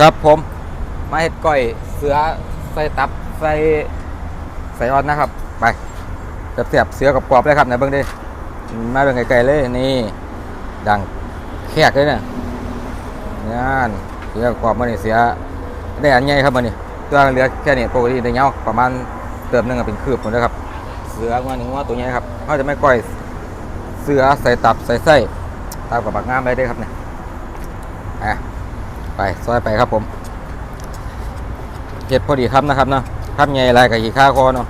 ครับผมมาเห็ดก้อยเสือใส่ตับใส่ใส่ออนนะครับ ไปเสียบเสือกับกรอบเลยครับไหนเบิ่งดิมาเบิ่งไกลๆเลยนี่ดังแขกเลยเนี่ยงานเสือกับกรอบมันนี่เสียได้อันใหญ่ครับมันนี่ตัวเหลือแค่นี้ปกติได้เงาประมาณเติมนึงเป็นคืบหมดแล้วครับ เสือว่าหนึ่งว่าตัวใหญ่ครับเขาจะไม่ก้อยเสือใส่ตับใส่ไส้ตามกับบักงามไปได้ครับเนี่ยอะ ไปซอยไปครับผมเห็ดพอดีครับนะครับเนาะครับใหญ่ลายกับอีข้าคอเนาะ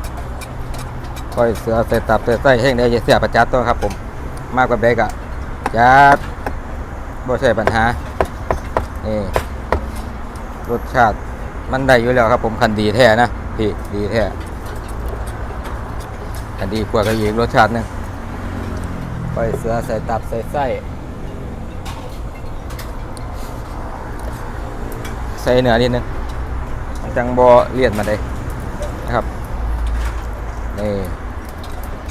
ก้อยเสือใส่ตับใส่ไส้แห้งได้จะเสียประจัดตัวครับผม มากกว่าเบรกอะจัดบ่ใช่ปัญหานี่รสชาติมันได้อยู่แล้วครับผมคันดีแท้นะพี่ดีแท้คันดีกว่าก็อีกรสชาตินึงก้อยเสือใส่ตับใส่ไส้ ใส่เนื้อนิดนึงจังบอเลียดมาได้นะครับนี่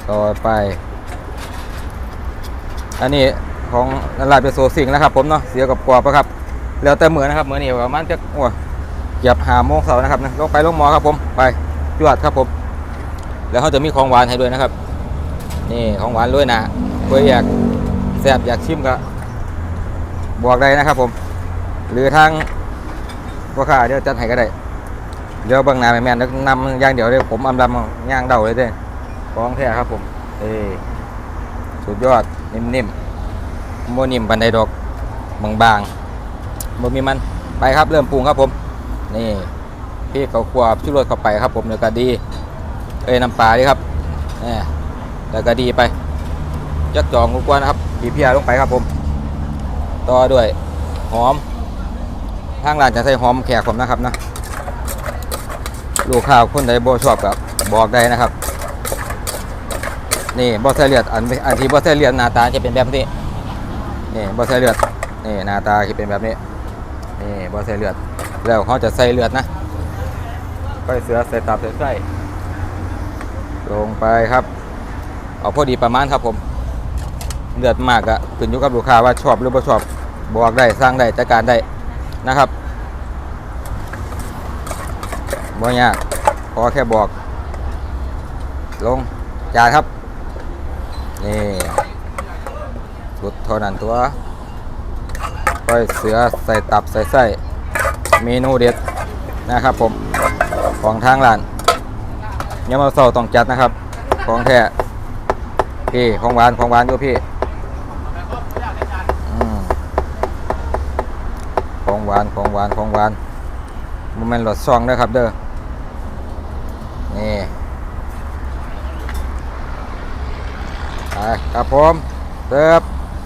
ต่อไป อันนี้ของลาดเป็นโซสิงนะครับ ผมเนาะเสียกับกรอบนะครับ แล้วแต่เหมือนนะครับเหมือนนี่ประมาณจะอ้ยเหยียบหาโมงเสาร์นะครับนะลงไปลงหมอครับผมไปจวดครับผม แล้วเขาจะมีของหวานให้ด้วยนะครับ นี่ของหวานด้วยนะเพื่ออยากแซ่บอยากชิมก็บอกได้นะครับผม หรือทาง พ่อค้าเดี๋ยวจัดให้ก็ได้ เดี๋ยวบางนาแม่นแล้วนำย่างเดี๋ยวเลยผมอำลำย่างเดาเลยเด้ของแท้ครับผม เอสุดยอดนิ่มๆโมนิ่มปันไดดอกบางๆบ่มีมันไปครับเริ่มปรุงครับผม นี่พี่เขาขวบชุรสเข้าไปครับผมเดี๋ยวก็ดี เอ้ยน้ำปลาดีครับนี่แล้วก็ดีไปจักจองกูกวนนะครับบีเพียลงไปครับผม ต่อด้วยหอม ทางร้านจะใส่หอมแขกผมนะครับนะลูกค้าคนใดบ่ชอบกับบอกได้นะครับ นี่บ่ใส่เลือดอันอันที่บ่ใส่เลือดหน้าตาจะเป็นแบบนี้นี่บ่ใส่เลือดนี่หน้าตาจะเป็นแบบนี้นี่บ่ใส่เลือดแล้วเขาจะใส่เลือดนะก้อยเสือใส่ตับใส่ไส้ลงไปครับ เอาพอดีประมาณครับผม เลือดมากอะขึ้นอยู่กับลูกค้าว่าชอบหรือบ่ชอบบอกได้สร้างได้จัดการได้ นะครับบ่ยากขอแค่บอก ลงจานครับ นี่สุดเท่านั้นตัวก้อยเสือใส่ตับใส่ไส้เมนูเด็ดนะครับผมของทางร้านยำมาเสาต้องจัดนะครับ ของแท้พี่ของหวานของหวานอยู่พี่อืม ของ หวานของหวานของหวานมันแม่นหลอดซองนะครับ เด้อนี่ไปครับผมเติบ